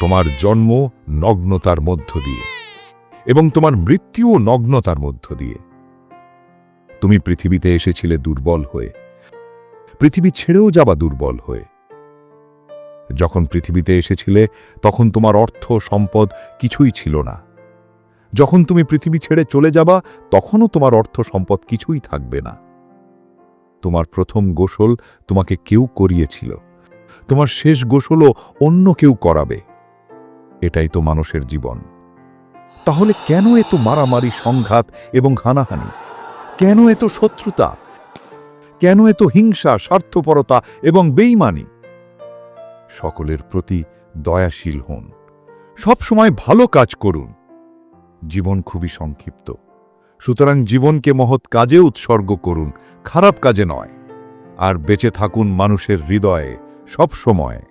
তোমার জন্ম নগ্নতার মধ্য দিয়ে এবং তোমার মৃত্যুও নগ্নতার মধ্য দিয়ে। তুমি পৃথিবীতে এসেছিলে দুর্বল হয়ে, পৃথিবী ছেড়েও যাবা দুর্বল হয়ে। যখন পৃথিবীতে এসেছিলে, তখন তোমার অর্থ সম্পদ কিছুই ছিল না। যখন তুমি পৃথিবী ছেড়ে চলে যাবা, তখনও তোমার অর্থ সম্পদ কিছুই থাকবে না। তোমার প্রথম গোসল তোমাকে কেউ করিয়েছিল। তোমার শেষ গোসলও অন্য কেউ করাবে। এটাই তো মানুষের জীবন। তাহলে কেন এত মারামারি, সংঘাত এবং হানাহানি? কেন এত শত্রুতা? কেন এত হিংসা, স্বার্থপরতা এবং বেইমানি? সকলের প্রতি দয়াশীল হন। সব সময় ভালো কাজ করুন। জীবন খুবই সংক্ষিপ্ত। সুতরাং জীবনকে মহৎ কাজে উৎসর্গ করুন। খারাপ কাজে নয়। আর বেঁচে থাকুন মানুষের হৃদয়ে সব সময়